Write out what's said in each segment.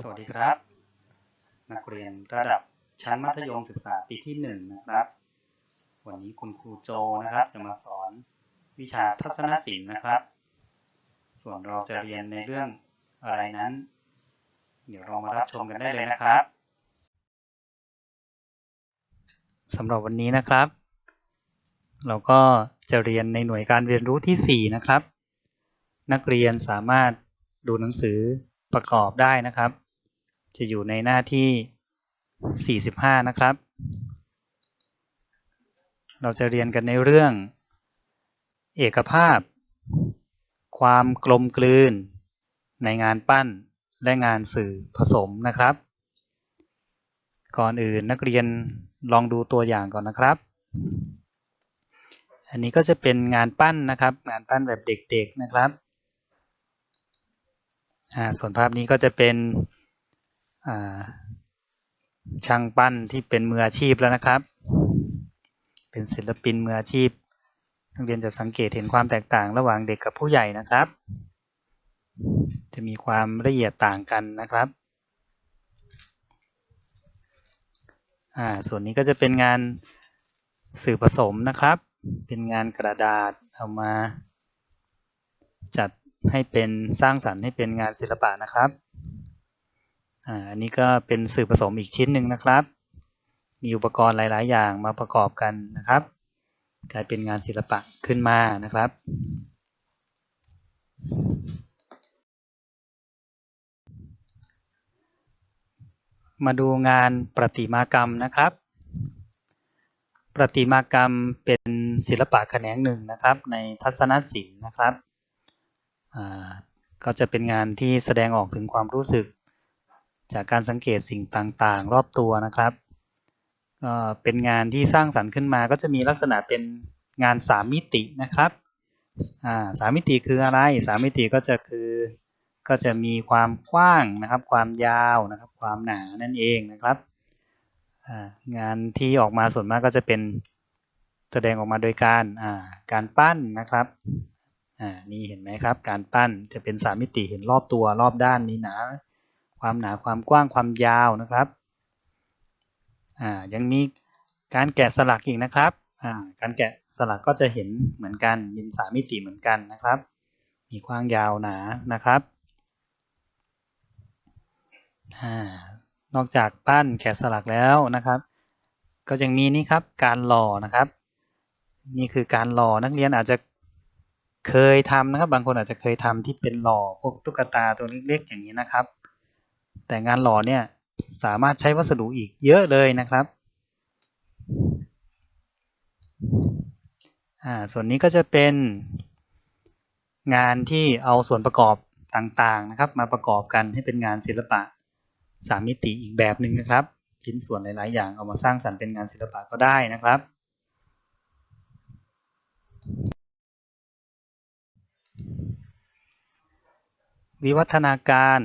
สวัสดีครับ นักเรียนระดับชั้นมัธยมศึกษาปีที่หนึ่งนะครับ วันนี้คุณครูโจนะครับจะมาสอนวิชาทัศนศิลป์นะครับ ส่วนเราจะเรียนในเรื่องอะไรนั้น เดี๋ยวเรามารับชมกันได้เลยนะครับสำหรับวันนี้นะครับ เราก็จะเรียนในหน่วยการเรียนรู้ที่ 4 นะครับ นักเรียนสามารถดูหนังสือประกอบได้นะครับ จะอยู่ในหน้าที่ 45 นะครับ เราจะเรียนกันในเรื่อง เอกภาพ ความกลมกลืน ในงานปั้นและงานสื่อผสมนะครับ ก่อนอื่นนักเรียนลองดูตัวอย่างก่อนนะครับ อันนี้ก็จะเป็นงานปั้นนะครับ งานปั้นแบบเด็กๆนะครับอ่าส่วนภาพนี้ก็จะเป็น ช่างปั้นที่เป็นมืออาชีพแล้วนะครับ เป็นศิลปินมืออาชีพ นักเรียนจะสังเกตเห็นความแตกต่างระหว่างเด็กกับผู้ใหญ่นะครับ จะมีความละเอียดต่างกันนะครับอ่าส่วนนี้ก็จะเป็นงานสื่อผสมนะครับ เป็นงานกระดาษเอามา จัดให้เป็นสร้างสรรค์ให้เป็นงานศิลปะนะครับ อันนี้ก็เป็นสื่อผสมอีกชิ้นหนึ่งนะครับ มีอุปกรณ์หลาย ๆ อย่างมาประกอบกันนะครับ กลายเป็นงานศิลปะขึ้นมานะครับ มาดูงานประติมากรรมนะครับ ประติมากรรมเป็นศิลปะแขนงหนึ่งนะครับ ในทัศนศิลป์นะครับอ่าก็จะเป็นงานที่แสดงออกถึงความรู้สึก จากการสังเกตสิ่งต่างๆ รอบตัวนะครับก็เป็นงานที่สร้างสรรค์ขึ้นมาก็จะมีลักษณะเป็นงานสามมิตินะครับสามมิติคืออะไรสามมิติก็จะคือก็จะมีความกว้างนะครับ ความยาวนะครับ ความหนานั่นเองนะครับงานที่ออกมาส่วนมากก็จะเป็นแสดงออกมาโดยการการปั้นนะครับนี่เห็นไหมครับ การปั้นจะเป็นสามมิติเห็นรอบตัวรอบด้านนี้หนา ความหนาความกว้างความยาวนะครับอ่ายังมีการแกะสลักอีกนะครับอ่าการแกะสลักก็จะเห็นเหมือนกันเป็นสามมิติเหมือนกันนะครับ มีกว้างยาวหนานะครับอ่านอกจากปั้นแกะสลักแล้วนะครับ ก็ยังมีนี่ครับการหล่อนะครับ นี่คือการหล่อนักเรียนอาจจะเคยทำนะครับ บางคนอาจจะเคยทำที่เป็นหล่อพวกตุ๊กตาตัวเล็กๆอย่างนี้นะครับ แต่งานหล่อเนี่ยสามารถใช้วัสดุอีกเยอะเลยนะครับอ่าส่วนนี้ก็จะเป็นงานที่เอาส่วนประกอบต่างๆนะครับ มาประกอบกันให้เป็นงานศิลปะสามมิติอีกแบบหนึ่งนะครับ ชิ้นส่วนหลาย ๆ อย่างเอามาสร้างสรรค์เป็นงานศิลปะก็ได้นะครับ วิวัฒนาการ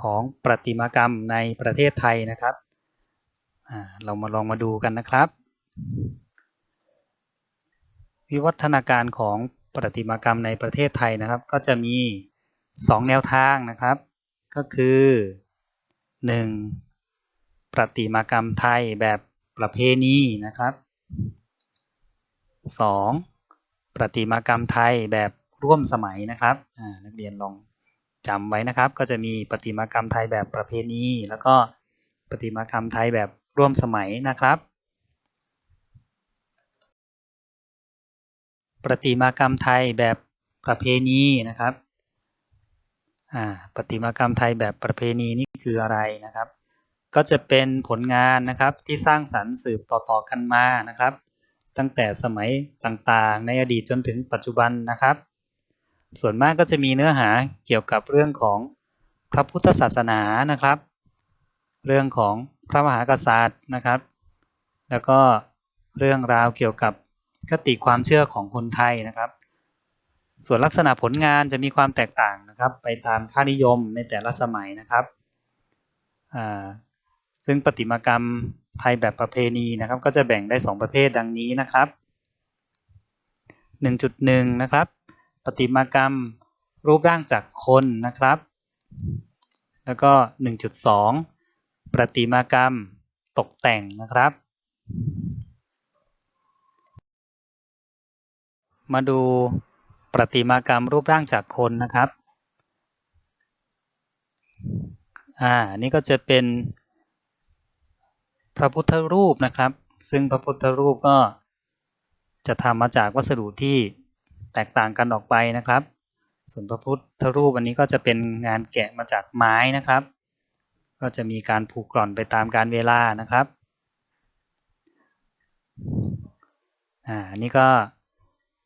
ของประติมากรรมในประเทศไทยนะครับเรามาลองมาดูกันนะครับ วิวัฒนาการของประติมากรรมในประเทศไทยนะครับ ก็จะมี 2 แนวทางนะครับ ก็คือ 1. ประติมากรรมไทยแบบประเพณีนะครับ 2. ประติมากรรมไทยแบบร่วมสมัยนะครับนักเรียนลอง จำไว้นะครับ ก็จะมีประติมากรรมไทยแบบประเพณี แล้วก็ประติมากรรมไทยแบบร่วมสมัยนะครับ ประติมากรรมไทยแบบประเพณีนะครับประติมากรรมไทยแบบประเพณีนี่คืออะไรนะครับ ก็จะเป็นผลงานนะครับที่สร้างสรรค์สืบต่อๆกันมานะครับ ตั้งแต่สมัยต่างๆ ในอดีตจนถึงปัจจุบันนะครับ ส่วนมากก็จะมีเนื้อหาเกี่ยวกับเรื่องของพระพุทธศาสนานะครับ เรื่องของพระมหากษัตริย์นะครับ แล้วก็เรื่องราวเกี่ยวกับคติความเชื่อของคนไทยนะครับ ส่วนลักษณะผลงานจะมีความแตกต่างนะครับ ไปตามค่านิยมในแต่ละสมัยนะครับซึ่งประติมากรรมไทยแบบประเพณีนะครับ ก็จะแบ่งได้ 2 ประเภทดังนี้นะครับ 1.1 นะครับ ประติมากรรมรูปร่างจากคนนะครับ แล้วก็ 1.2 ประติมากรรมตกแต่งนะครับ มาดูประติมากรรมรูปร่างจากคนนะครับ อ่า นี่ก็จะเป็นพระพุทธรูปนะครับ ซึ่งพระพุทธรูปก็จะทำมาจากวัสดุที่ แตกต่างกันออกไปนะครับ ส่วนพระพุทธรูปอันนี้ก็จะเป็นงานแกะมาจากไม้นะครับ ก็จะมีการผูกกร่อนไปตามการเวลานะครับอ่านี่ก็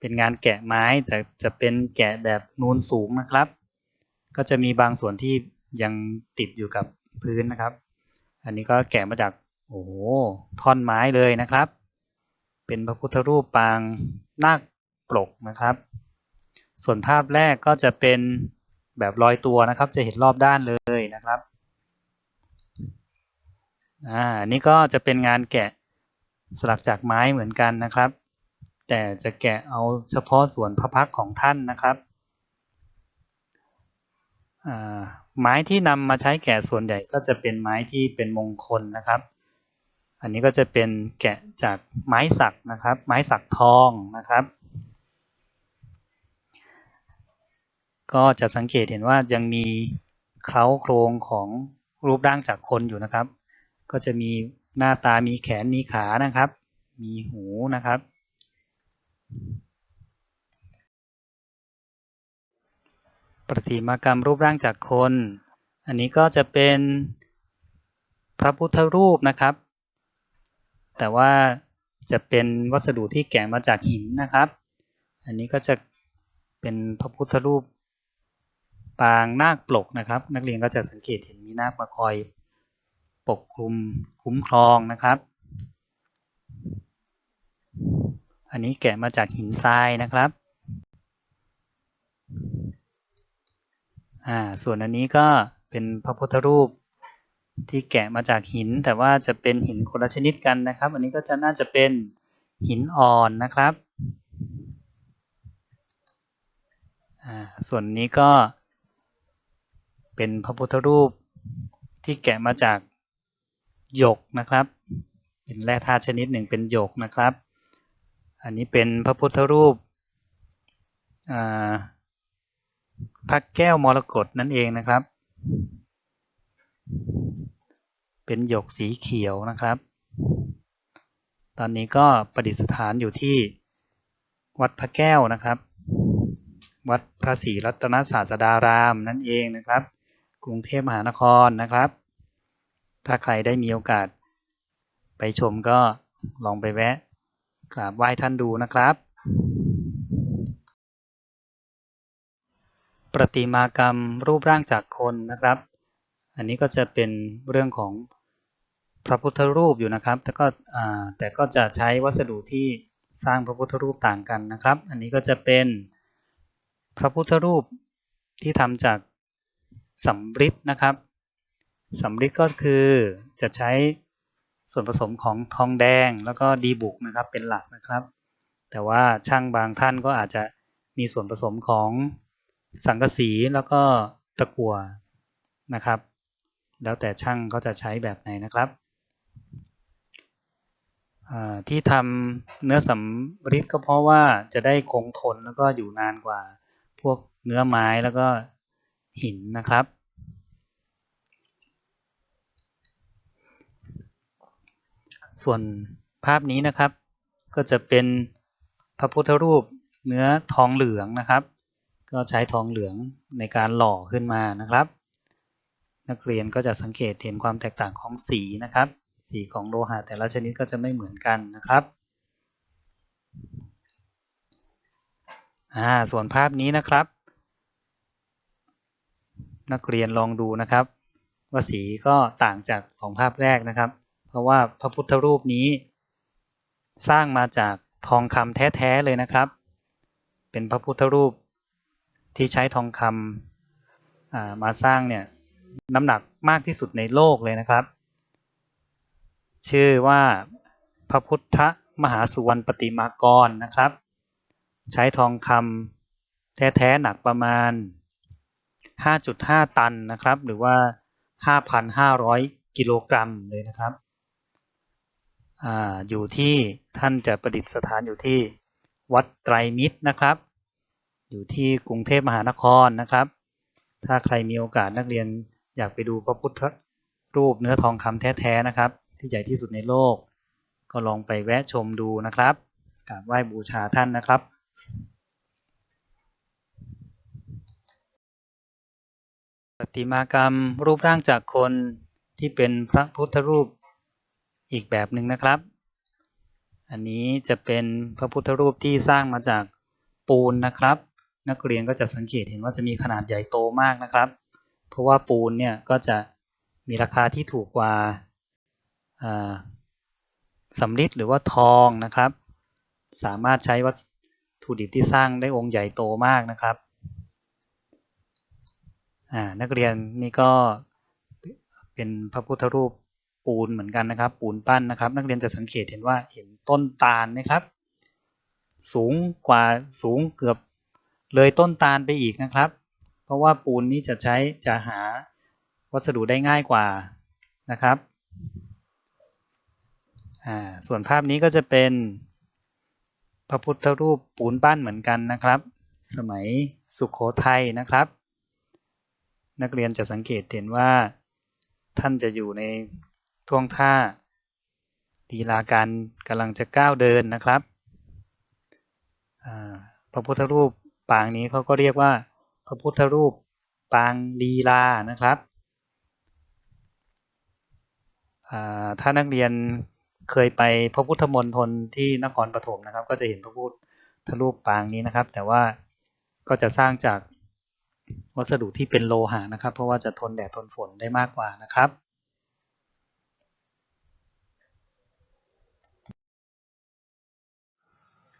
เป็นงานแกะไม้แต่จะเป็นแกะแบบนูนสูงนะครับ ก็จะมีบางส่วนที่ยังติดอยู่กับพื้นนะครับ อันนี้ก็แกะมาจากโอ้โหท่อนไม้เลยนะครับ เป็นพระพุทธรูปปางนาค ปลกนะครับ ส่วนภาพแรกก็จะเป็นแบบลอยตัวนะครับ จะเห็นรอบด้านเลยนะครับอ่านี่ก็จะเป็นงานแกะสลักจากไม้เหมือนกันนะครับ แต่จะแกะเอาเฉพาะส่วนพระพักของท่านนะครับไม้ที่นำมาใช้แกะส่วนใหญ่ก็จะเป็นไม้ที่เป็นมงคลนะครับ อันนี้ก็จะเป็นแกะจากไม้สักนะครับ ไม้สักทองนะครับ ก็จะสังเกตเห็นว่ายังมีเคล้าโครงของรูปร่างจากคนอยู่นะครับ ก็จะมีหน้าตามีแขนมีขานะครับ มีหูนะครับ ประติมากรรมรูปร่างจากคน อันนี้ก็จะเป็นพระพุทธรูปนะครับ แต่ว่าจะเป็นวัสดุที่แกะมาจากหินนะครับ อันนี้ก็จะเป็นพระพุทธรูป ปางนาคปลกนะครับ นักเรียนก็จะสังเกตเห็นมีนาคมาคอยปกคลุมคุ้มครองนะครับ อันนี้แกะมาจากหินทรายนะครับอ่าส่วนอันนี้ก็เป็นพระพุทธรูปที่แกะมาจากหิน แต่ว่าจะเป็นหินคนละชนิดกันนะครับ อันนี้ก็จะน่าจะเป็นหินอ่อนนะครับอ่าส่วนนี้ก็ เป็นพระพุทธรูปที่แกะมาจากหยกนะครับ เป็นแร่ธาตุชนิดหนึ่งเป็นหยกนะครับ อันนี้เป็นพระพุทธรูปพระแก้วมรกตนั่นเองนะครับ เป็นหยกสีเขียวนะครับ ตอนนี้ก็ประดิษฐานอยู่ที่วัดพระแก้วนะครับ วัดพระศรีรัตนศาสดารามนั่นเองนะครับ รุงเทพมหานครนะครับ ถ้าใครได้มีโอกาส ไปชมก็ลองไปแวะกราบไหว้ท่านดูนะครับ ประติมากรรมรูปร่างจากคนนะครับ อันนี้ก็จะเป็นเรื่องของพระพุทธรูปอยู่นะครับ แต่ก็แต่ก็จะใช้วัสดุที่สร้างพระพุทธรูปต่างกันนะครับ อันนี้ก็จะเป็นพระพุทธรูปที่ทำจาก สำริดนะครับสำริดก็คือจะใช้ส่วนผสมของทองแดงแล้วก็ดีบุกนะครับเป็นหลักนะครับ แต่ว่าช่างบางท่านก็อาจจะมีส่วนผสมของสังกะสีแล้วก็ตะกั่วนะครับ แล้วแต่ช่างก็จะใช้แบบไหนนะครับที่ทำเนื้อสำริดก็เพราะว่าจะได้คงทนแล้วก็อยู่นานกว่าพวกเนื้อไม้แล้วก็ หินนะครับ ส่วนภาพนี้นะครับ ก็จะเป็นพระพุทธรูปเนื้อทองเหลืองนะครับ ก็ใช้ทองเหลืองในการหล่อขึ้นมานะครับ นักเรียนก็จะสังเกตเห็นความแตกต่างของสีนะครับ สีของโลหะแต่ละชนิดก็จะไม่เหมือนกันนะครับอ่าส่วนภาพนี้นะครับ นักเรียนลองดูนะครับ ว่าสีก็ต่างจากสองภาพแรกนะครับ เพราะว่าพระพุทธรูปนี้ สร้างมาจากทองคำแท้ๆเลยนะครับ เป็นพระพุทธรูปที่ใช้ทองคำมาสร้างเนี่ยน้ำหนักมากที่สุดในโลกเลยนะครับ ชื่อว่าพระพุทธมหาสุวรรณปฏิมากรนะครับ ใช้ทองคำแท้ ๆ หนักประมาณ 5.5 ตันนะครับ หรือว่า 5,500 กิโลกรัมเลยนะครับอ่าอยู่ที่ท่านจะประดิษฐานอยู่ที่วัดไตรมิตรนะครับ อยู่ที่กรุงเทพมหานครนะครับ ถ้าใครมีโอกาสนักเรียนอยากไปดูพระพุทธรูปเนื้อทองคำแท้ๆนะครับ ที่ใหญ่ที่สุดในโลก ก็ลองไปแวะชมดูนะครับกราบไหว้บูชาท่านนะครับ ประ ติมากรรมรูปร่างจากคนที่เป็นพระพุทธรูปอีกแบบหนึ่งนะครับ อันนี้จะเป็นพระพุทธรูปที่สร้างมาจากปูนนะครับ นักเรียนก็จะสังเกตเห็นว่าจะมีขนาดใหญ่โตมากนะครับ เพราะว่าปูนเนี่ยก็จะมีราคาที่ถูกกว่าสำริดหรือว่าทองนะครับ สามารถใช้วัตถุดิบที่สร้างได้องค์ใหญ่โตมากนะครับ นักเรียนนี่ก็เป็นพระพุทธรูปปูนเหมือนกันนะครับ ปูนปั้นนะครับ นักเรียนจะสังเกตเห็นว่าเห็นต้นตาลไหมครับ สูงกว่าสูงเกือบเลยต้นตาลไปอีกนะครับ เพราะว่าปูนนี้จะใช้จะหาวัสดุได้ง่ายกว่านะครับส่วนภาพนี้ก็จะเป็นพระพุทธรูปปูนปั้นเหมือนกันนะครับ สมัยสุขโขทัยนะครับ นักเรียนจะสังเกตเห็นว่า ท่านจะอยู่ในท่วงท่าดีลาการกำลังจะก้าวเดินนะครับพระพุทธรูปปางนี้เขาก็เรียกว่า พระพุทธรูปปางลีลานะครับถ้านักเรียนเคยไปพระพุทธมณฑลที่นครปฐมนะครับ ก็จะเห็นพระพุทธรูปปางนี้นะครับ แต่ว่าก็จะสร้างจาก วัสดุที่เป็นโลหะนะครับ เพราะว่าจะทนแดดทนฝนได้มากกว่านะครับ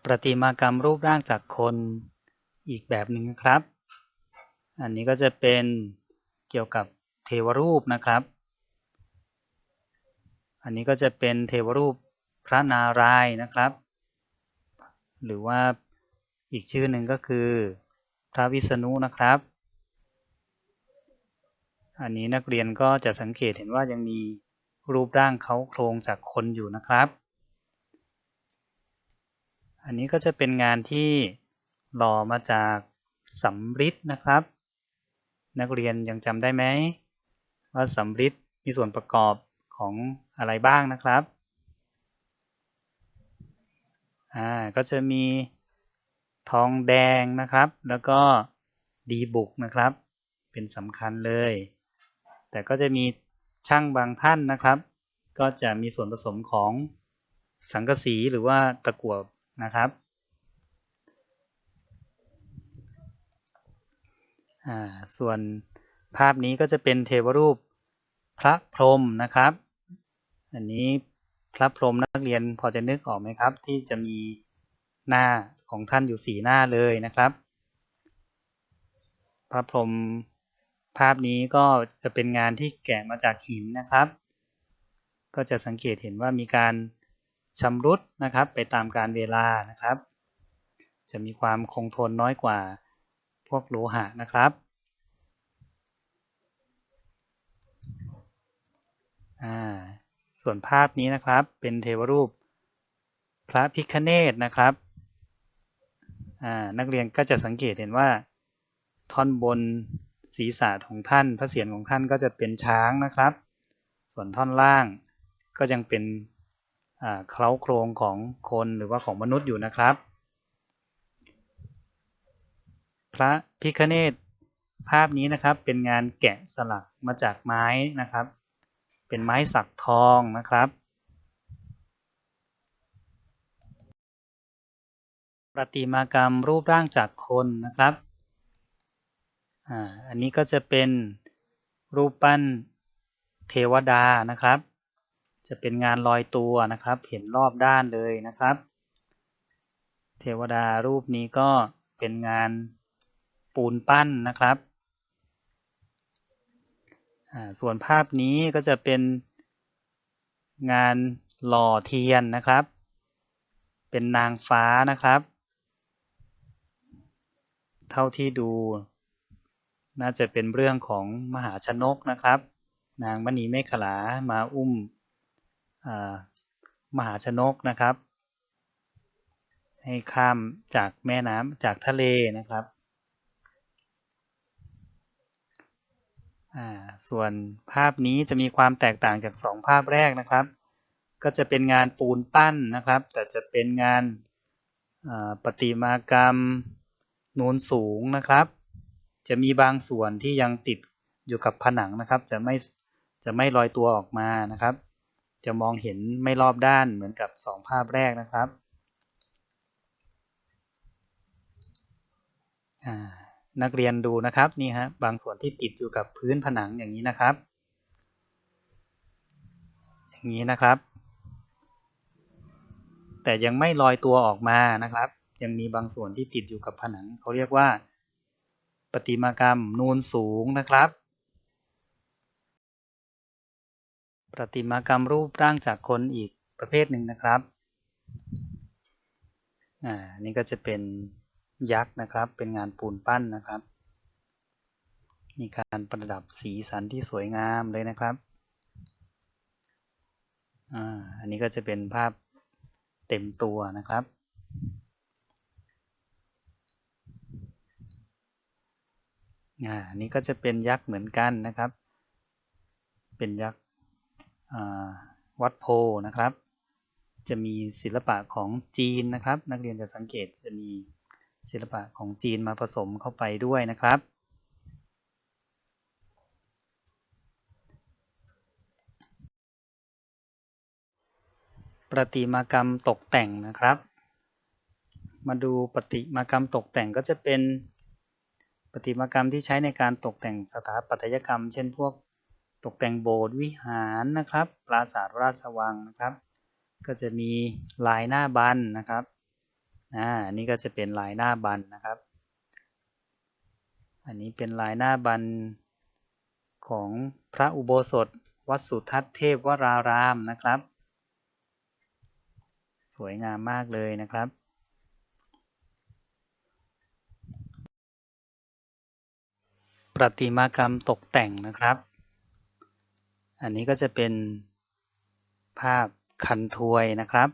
ประติมากรรมรูปร่างจากคนอีกแบบหนึ่งครับ อันนี้ก็จะเป็นเกี่ยวกับเทวรูปนะครับ อันนี้ก็จะเป็นเทวรูปพระนารายณ์นะครับ หรือว่าอีกชื่อหนึ่งก็คือพระวิษณุนะครับ อันนี้นักเรียนก็จะสังเกตเห็นว่ายังมีรูปร่างเขาโครงจากคนอยู่นะครับ อันนี้ก็จะเป็นงานที่หล่อมาจากสำริดนะครับ นักเรียนยังจำได้ไหมว่าสำริดมีส่วนประกอบของอะไรบ้างนะครับ อ่า ก็จะมีทองแดงนะครับ แล้วก็ดีบุกนะครับ เป็นสำคัญเลย แต่ก็จะมีช่างบางท่านนะครับ ก็จะมีส่วนผสมของสังกะสีหรือว่าตะกั่วนะครับอ่าส่วนภาพนี้ก็จะเป็นเทวรูปพระพรหมนะครับ อันนี้พระพรหมนักเรียนพอจะนึกออกไหมครับ ที่จะมีหน้าของท่านอยู่สีหน้าเลยนะครับ พระพรหม ภาพนี้ก็จะเป็นงานที่แกะมาจากหินนะครับ ก็จะสังเกตเห็นว่ามีการชำรุดนะครับ ไปตามการเวลานะครับ จะมีความคงทนน้อยกว่าพวกโลหะนะครับส่วนภาพนี้นะครับเป็นเทวรูปพระพิคเนตนะครับ นักเรียนก็จะสังเกตเห็นว่าท่อนบน ศีรษะของท่าน พระเศียรของท่านก็จะเป็นช้างนะครับ ส่วนท่อนล่างก็ยังเป็นเคล้าโครงของคนหรือว่าของมนุษย์อยู่นะครับ พระพิคเนตภาพนี้นะครับเป็นงานแกะสลักมาจากไม้นะครับ เป็นไม้สักทองนะครับ ประติมากรรมรูปร่างจากคนนะครับ อ่าอันนี้ก็จะเป็นรูปปั้นเทวดานะครับ จะเป็นงานลอยตัวนะครับ เห็นรอบด้านเลยนะครับ เทวดารูปนี้ก็เป็นงานปูนปั้นนะครับ ส่วนภาพนี้ก็จะเป็นงานหล่อเทียนนะครับ เป็นนางฟ้านะครับ เท่าที่ดู น่าจะเป็นเรื่องของมหาชนกนะครับ นางมณีเมขลามาอุ้มมหาชนกนะครับ ให้ข้ามจากแม่น้ำจากทะเลนะครับส่วนภาพนี้จะมีความแตกต่างจากสองภาพแรกนะครับ ก็จะเป็นงานปูนปั้นนะครับ แต่จะเป็นงานประติมากรรมนูนสูงนะครับ จะมีบางส่วนที่ยังติดอยู่กับผนังนะครับ จะไม่จะไม่ลอยตัวออกมานะครับ จะมองเห็นไม่รอบด้านเหมือนกับสองภาพแรกนะครับนักเรียนดูนะครับนี่ฮะบางส่วนที่ติดอยู่กับพื้นผนังอย่างนี้นะครับ อย่างนี้นะครับ แต่ยังไม่ลอยตัวออกมานะครับ ยังมีบางส่วนที่ติดอยู่กับผนังเขาเรียกว่า ประติมากรรมนูนสูงนะครับ ประติมากรรมรูปร่างจากคนอีกประเภทหนึ่งนะครับอ่านี่ก็จะเป็นยักษ์นะครับ เป็นงานปูนปั้นนะครับ มีการประดับสีสันที่สวยงามเลยนะครับอ่าอันนี้ก็จะเป็นภาพเต็มตัวนะครับ อ่านี่ก็จะเป็นยักษ์เหมือนกันนะครับ เป็นยักษ์วัดโพนะครับ จะมีศิลปะของจีนนะครับ นักเรียนจะสังเกตจะมีศิลปะของจีนมาผสมเข้าไปด้วยนะครับ ประติมากรรมตกแต่งนะครับ มาดูประติมากรรมตกแต่งก็จะเป็น ประติมากรรมที่ใช้ในการตกแต่งสถาปัตยกรรม เช่นพวกตกแต่งโบสถ์วิหารนะครับ ปราสาทราชวังนะครับ ก็จะมีลายหน้าบันนะครับอ่านี่ก็จะเป็นลายหน้าบันนะครับ อันนี้เป็นลายหน้าบันของพระอุโบสถ วัดสุทัศน์เทพวรารามนะครับ สวยงามมากเลยนะครับ ประติมากรรมตกแต่งนะครับ อันนี้ก็จะเป็นภาพคันทวยนะครับ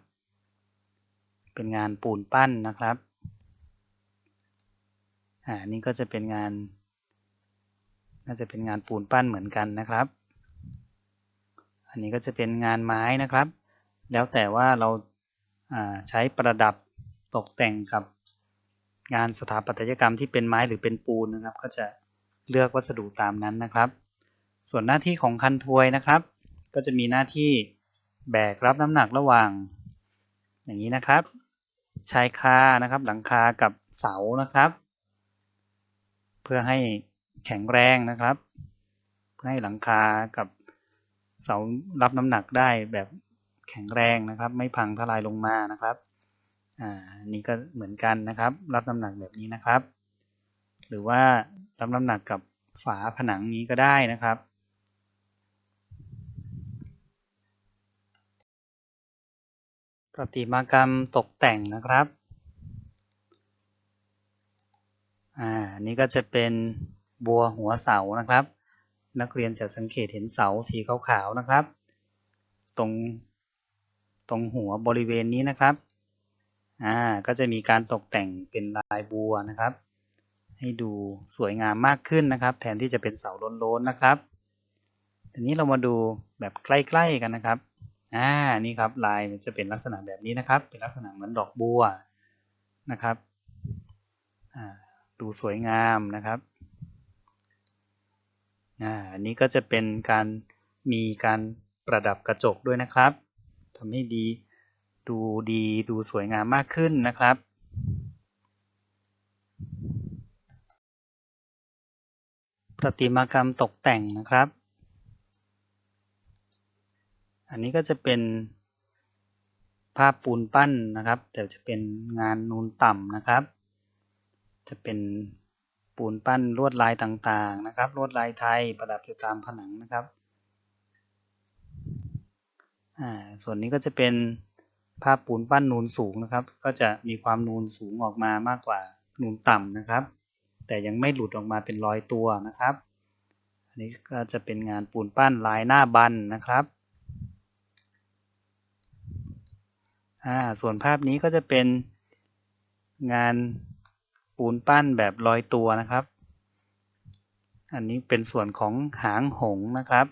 เป็นงานปูนปั้นนะครับอ่านี่ก็จะเป็นงาน น่าจะเป็นงานปูนปั้นเหมือนกันนะครับ อันนี้ก็จะเป็นงานไม้นะครับ แล้วแต่ว่าเราใช้ประดับตกแต่งกับงานสถาปัตยกรรมที่เป็นไม้หรือเป็นปูนนะครับ ก็จะ เลือกวัสดุตามนั้นนะครับ ส่วนหน้าที่ของคันทวยนะครับ ก็จะมีหน้าที่แบกรับน้ำหนักระหว่าง อย่างนี้นะครับ ชายคานะครับหลังคากับเสานะครับ เพื่อให้แข็งแรงนะครับ เพื่อให้หลังคากับเสารับน้ำหนักได้แบบแข็งแรงนะครับ ไม่พังทลายลงมานะครับอ่านี่ก็เหมือนกันนะครับ รับน้ำหนักแบบนี้นะครับ หรือว่ารับน้ำหนักกับฝาผนังนี้ก็ได้นะครับประติมากรรมตกแต่งนะครับ อ่า นี่ก็จะเป็นบัวหัวเสานะครับ นักเรียนจะสังเกตเห็นเสาสีขาวๆนะครับ ตรงตรงหัวบริเวณนี้นะครับ อ่า ก็จะมีการตกแต่งเป็นลายบัวนะครับ ให้ดูสวยงามมากขึ้นนะครับ แทนที่จะเป็นเสาโล้นๆนะครับทีนี้เรามาดูแบบใกล้ๆกันนะครับอ่านี่ครับลายจะเป็นลักษณะแบบนี้นะครับ เป็นลักษณะเหมือนดอกบัวนะครับอ่าดูสวยงามนะครับอ่าอันนี้ก็จะเป็นการมีการประดับกระจกด้วยนะครับทำให้ดีดูดีดูสวยงามมากขึ้นนะครับ ประติมากรรมตกแต่งนะครับ อันนี้ก็จะเป็นภาพปูนปั้นนะครับ แต่จะเป็นงานนูนต่ำนะครับ จะเป็นปูนปั้นลวดลายต่างๆนะครับ ลวดลายไทยประดับอยู่ตามผนังนะครับอ่าส่วนนี้ก็จะเป็นภาพปูนปั้นนูนสูงนะครับ ก็จะมีความนูนสูงออกมามากกว่านูนต่ำนะครับ แต่ยังไม่หลุดออกมาเป็นรอยตัวนะครับ อันนี้ก็จะเป็นงานปูนปั้นลายหน้าบันนะครับอ่าส่วนภาพนี้ก็จะเป็นงานปูนปั้นแบบลอยตัวนะครับ อันนี้เป็นส่วนของหางหงนะครับ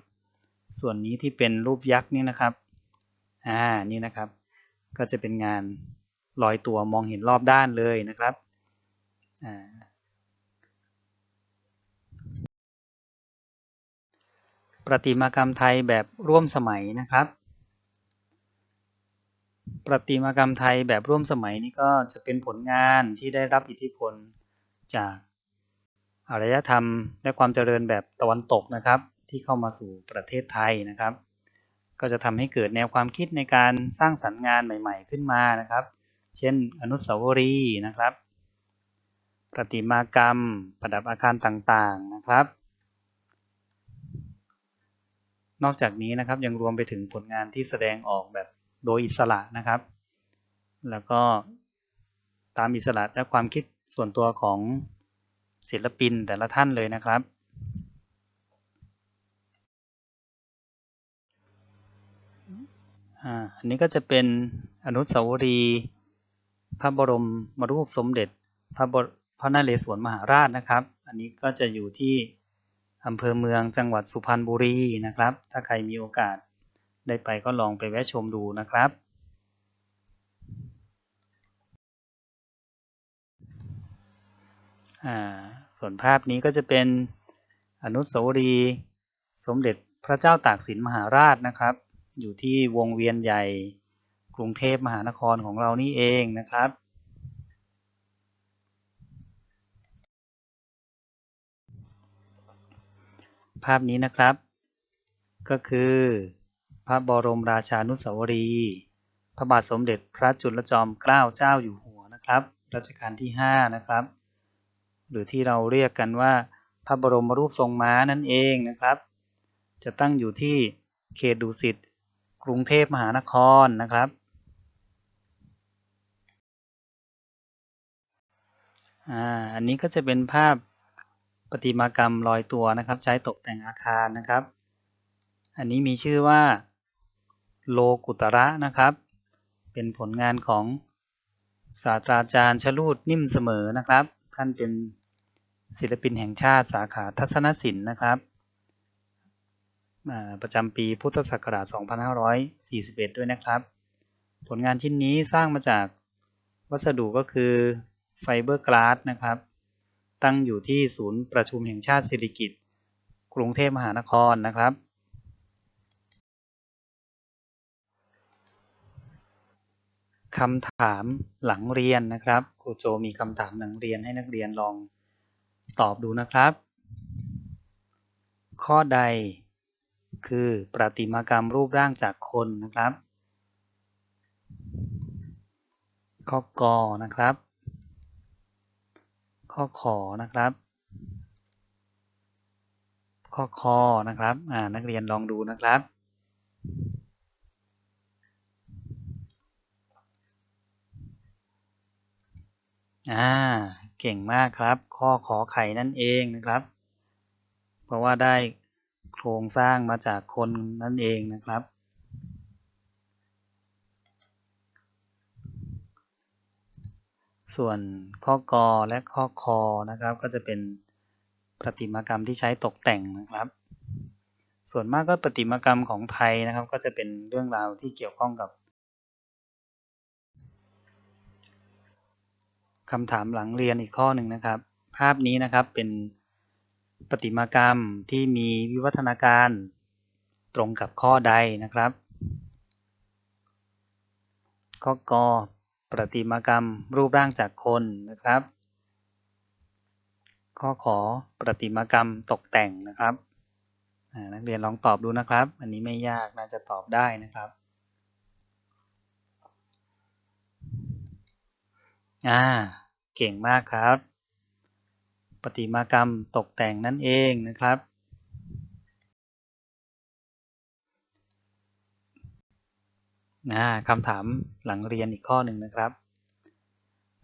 ส่วนนี้ที่เป็นรูปยักษ์นี่นะครับ อ่า นี่นะครับ ก็จะเป็นงานลอยตัวมองเห็นรอบด้านเลยนะครับ อ่า ประติมากรรมไทยแบบร่วมสมัยนะครับ ประติมากรรมไทยแบบร่วมสมัยนี้ก็จะเป็นผลงานที่ได้รับอิทธิพลจากอารยธรรมและความเจริญแบบตะวันตกนะครับ ที่เข้ามาสู่ประเทศไทยนะครับ ก็จะทำให้เกิดแนวความคิดในการสร้างสรรค์งานใหม่ ๆ ขึ้นมานะครับ เช่น อนุสาวรีย์นะครับ ประติมากรรม ประดับอาคารต่างๆนะครับ นอกจากนี้นะครับยังรวมไปถึงผลงานที่แสดงออกแบบโดยอิสระนะครับ แล้วก็ตามอิสระและความคิดส่วนตัวของศิลปินแต่ละท่านเลยนะครับ อันนี้ก็จะเป็นอนุสาวรีย์พระบรมมรูปสมเด็จพระพระนเรศวรมหาราชนะครับ อันนี้ก็จะอยู่ที่ อำเภอเมืองจังหวัดสุพรรณบุรีนะครับ ถ้าใครมีโอกาสได้ไปก็ลองไปแวะชมดูนะครับ ส่วนภาพนี้ก็จะเป็นอนุสาวรีย์สมเด็จพระเจ้าตากสินมหาราชนะครับ อยู่ที่วงเวียนใหญ่กรุงเทพมหานครของเรานี่เองนะครับ ภาพนี้นะครับ ก็คือ พระบรมราชานุสาวรีย์พระบาทสมเด็จพระจุลจอมเกล้าเจ้าอยู่หัวนะครับรัชกาลที่ 5 นะครับ หรือที่เราเรียกกันว่า พระบรมรูปทรงม้านั่นเองนะครับ จะตั้งอยู่ที่เขตดุสิตกรุงเทพมหานครนะครับอ่าอันนี้ก็จะเป็นภาพ ประติมากรรมลอยตัวนะครับ ใช้ตกแต่งอาคารนะครับ อันนี้มีชื่อว่าโลกุตระนะครับ เป็นผลงานของศาสตราจารย์ชลูดนิ่มเสมอนะครับ ท่านเป็นศิลปินแห่งชาติสาขาทัศนศิลป์นะครับ ประจำปีพุทธศักราช 2541 ด้วยนะครับ ผลงานชิ้นนี้สร้างมาจากวัสดุก็คือไฟเบอร์กลาสนะครับ ตั้งอยู่ที่ศูนย์ประชุมแห่งชาติสิริกิติ์กรุงเทพมหานครนะครับ คำถามหลังเรียนนะครับครูโจมีคำถามหลังเรียนให้นักเรียนลองตอบดูนะครับ ข้อใดคือประติมากรรมรูปร่างจากคนนะครับ ข้อกอนะครับ ข้อขอนะครับ ข้อคอนะครับอ่านักเรียนลองดูนะครับ อ่า เก่งมากครับ ข้อขอไข่นั่นเองนะครับ เพราะว่าได้โครงสร้างมาจากคนนั่นเองนะครับ ส่วนข้อกอและข้อคอนะครับ ก็จะเป็นประติมากรรมที่ใช้ตกแต่งนะครับ ส่วนมากก็ประติมากรรมของไทยนะครับ ก็จะเป็นเรื่องราวที่เกี่ยวข้องกับคำถามหลังเรียนอีกข้อหนึ่งนะครับ ภาพนี้นะครับเป็นปฏิมากรรมที่มีวิวัฒนาการตรงกับข้อใดนะครับ ข้อกอ ประติมากรรมรูปร่างจากคนนะครับ ข้อขอประติมากรรมตกแต่งนะครับนักเรียนลองตอบดูนะครับ อันนี้ไม่ยากน่าจะตอบได้นะครับอ่าเก่งมากครับ ปฏิมากรรมตกแต่งนั่นเองนะครับ คำถามหลังเรียนอีกข้อหนึ่งนะครับ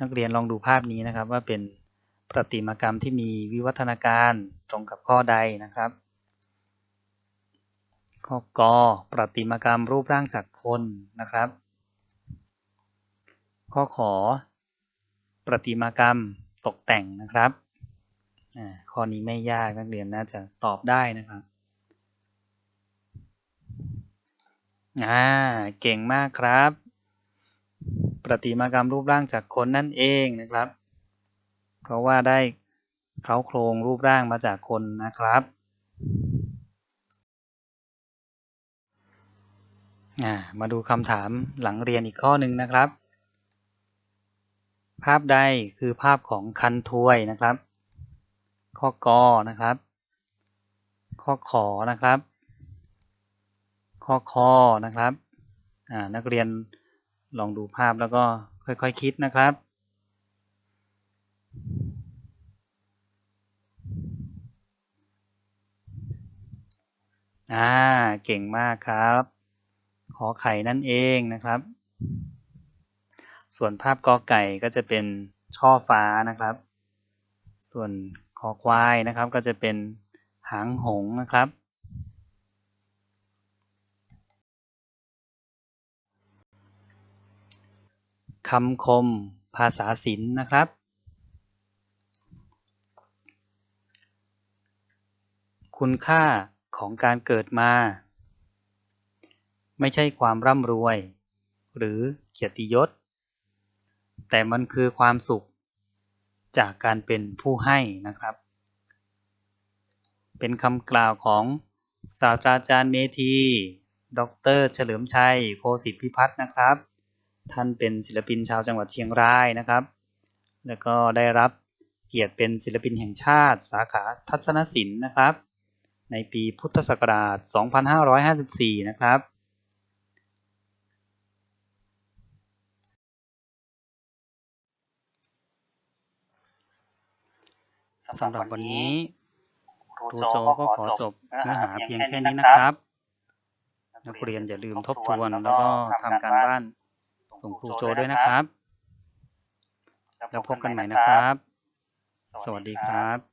นักเรียนลองดูภาพนี้นะครับว่าเป็นประติมากรรมที่มีวิวัฒนาการตรงกับข้อใดนะครับ ข้อกอประติมากรรมรูปร่างจากคนนะครับ ข้อขอ ประติมากรรมตกแต่งนะครับข้อนี้ไม่ยากนักเรียนน่าจะตอบได้นะครับ อ่าเก่งมากครับ ประติมากรรมรูปร่างจากคนนั่นเองนะครับ เพราะว่าได้เขาโครงรูปร่างมาจากคนนะครับมาดูคำถามหลังเรียนอีกข้อหนึ่งนะครับ ภาพใดคือภาพของคันทวยนะครับ ข้อกอนะครับ ข้อขอนะครับ ข้อคอนะครับอ่านักเรียนลองดูภาพแล้วก็ค่อยๆคคิดนะครับ อ่า เก่งมากครับ ขอไข่นั่นเองนะครับ ส่วนภาพกอไก่ก็จะเป็นช่อฟ้านะครับ ส่วนคอควายนะครับก็จะเป็นหางหงนะครับ คำคมภาษาศิลป์นะครับ คุณค่าของการเกิดมา ไม่ใช่ความร่ำรวย หรือเกียรติยศ แต่มันคือความสุข จากการเป็นผู้ให้นะครับ เป็นคำกล่าวของศาสตราจารย์เมธี ดร เฉลิมชัย โคสิทธิพิพัฒน์นะครับ ท่านเป็นศิลปินชาวจังหวัดเชียงรายนะครับ แล้วก็ได้รับเกียรติเป็นศิลปินแห่งชาติ สาขาทัศนศิลป์นะครับ ในปีพุทธศักราช 2554 นะครับ สำหรับวันนี้ครูโจก็ขอจบเนื้อหาเพียงแค่นี้นะครับ นักเรียนอย่าลืมทบทวนแล้วก็ทำการบ้าน ส่งครูโจด้วยนะครับ แล้วพบกันใหม่นะครับ สวัสดีครับ